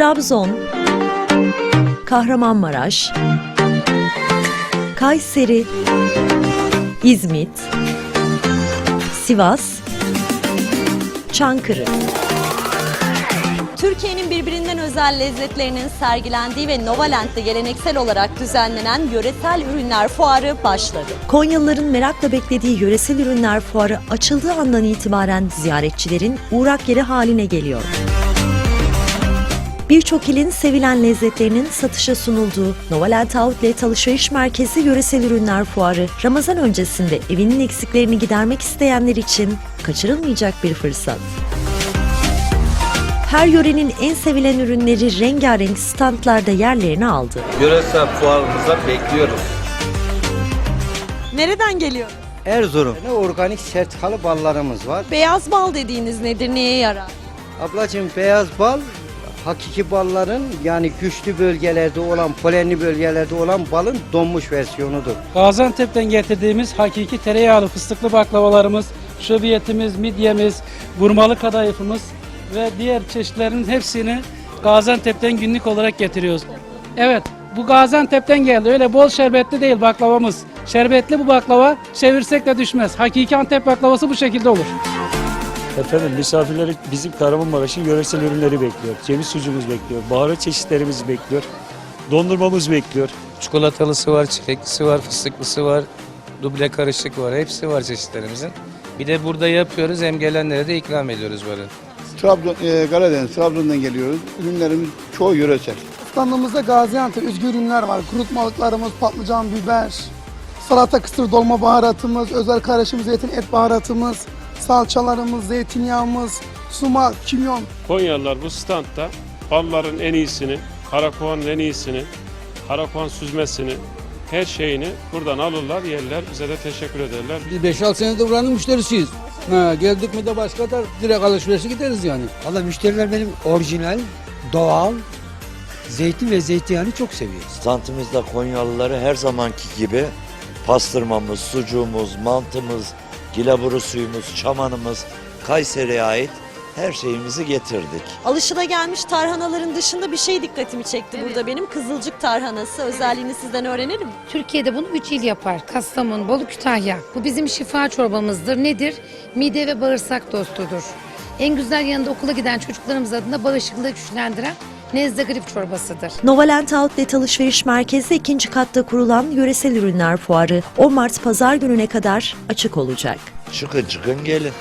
Trabzon, Kahramanmaraş, Kayseri, İzmit, Sivas, Çankırı. Türkiye'nin birbirinden özel lezzetlerinin sergilendiği ve Novalent'te geleneksel olarak düzenlenen yöresel ürünler fuarı başladı. Konyalıların merakla beklediği yöresel ürünler fuarı açıldığı andan itibaren ziyaretçilerin uğrak yeri haline geliyor. Birçok ilin sevilen lezzetlerinin satışa sunulduğu Novalent Outlet Alışveriş Merkezi Yöresel Ürünler Fuarı, Ramazan öncesinde evinin eksiklerini gidermek isteyenler için kaçırılmayacak bir fırsat. Her yörenin en sevilen ürünleri rengarenk standlarda yerlerini aldı. Yöresel fuarımıza bekliyoruz. Nereden geliyor? Erzurum. Ne organik sertikalı ballarımız var. Beyaz bal dediğiniz nedir, neye yarar? Ablacığım beyaz bal hakiki balların yani güçlü bölgelerde olan, polenli bölgelerde olan balın donmuş versiyonudur. Gaziantep'ten getirdiğimiz hakiki tereyağlı fıstıklı baklavalarımız, şöbiyetimiz, midyemiz, vurmalı kadayıfımız ve diğer çeşitlerin hepsini Gaziantep'ten günlük olarak getiriyoruz. Evet, bu Gaziantep'ten geldi. Öyle bol şerbetli değil baklavamız. Şerbetli bu baklava çevirsek de düşmez. Hakiki Antep baklavası bu şekilde olur. Efendim misafirleri bizim Kahramanmaraş'ın yöresel ürünleri bekliyor. Ceviz sucuğumuz bekliyor. Baharat çeşitlerimiz bekliyor. Dondurmamız bekliyor. Çikolatalısı var, çileklisi var, fıstıklısı var, duble karışık var. Hepsi var çeşitlerimizin. Bir de burada yapıyoruz hem gelenlere de ikram ediyoruz böyle. Trabzon, e, Karadeniz, Trabzon'dan geliyoruz. Ürünlerimiz çoğu yöresel. Standımızda Gaziantep özgü ürünler var. Kurutmalıklarımız, patlıcan, biber, salata kısır dolma baharatımız, özel karışım zeytin et baharatımız, salçalarımız, zeytinyağımız, sumak, kimyon, Konyalılar bu standta balların en iyisini, karakoğanın en iyisini, karakoğan süzmesini, her şeyini buradan alırlar, yerler. Bize de teşekkür ederler. Biz 5-6 senedir buranın müşterisiyiz. Ha, geldik mi de başka da direkt alışverişe gideriz yani. Valla müşteriler benim orijinal, doğal zeytin ve zeytinyağını çok seviyor. Standımızda Konyalıları her zamanki gibi pastırmamız, sucuğumuz, mantımız, gilaburu suyumuz, çamanımız, Kayseri'ye ait her şeyimizi getirdik. Alışılagelmiş tarhanaların dışında bir şey dikkatimi çekti burada benim. Kızılcık tarhanası. Özelliğini sizden öğrenelim? Türkiye'de bunu 3 il yapar. Kastamonu, Bolu, Kütahya. Bu bizim şifa çorbamızdır. Nedir? Mide ve bağırsak dostudur. En güzel yanında okula giden çocuklarımız adına bağışıklığı güçlendiren nezle grip çorbasıdır. Novalent Outlet Alışveriş Merkezi ikinci katta kurulan Yöresel Ürünler Fuarı 10 Mart Pazar gününe kadar açık olacak. Çıkın çıkın gelin.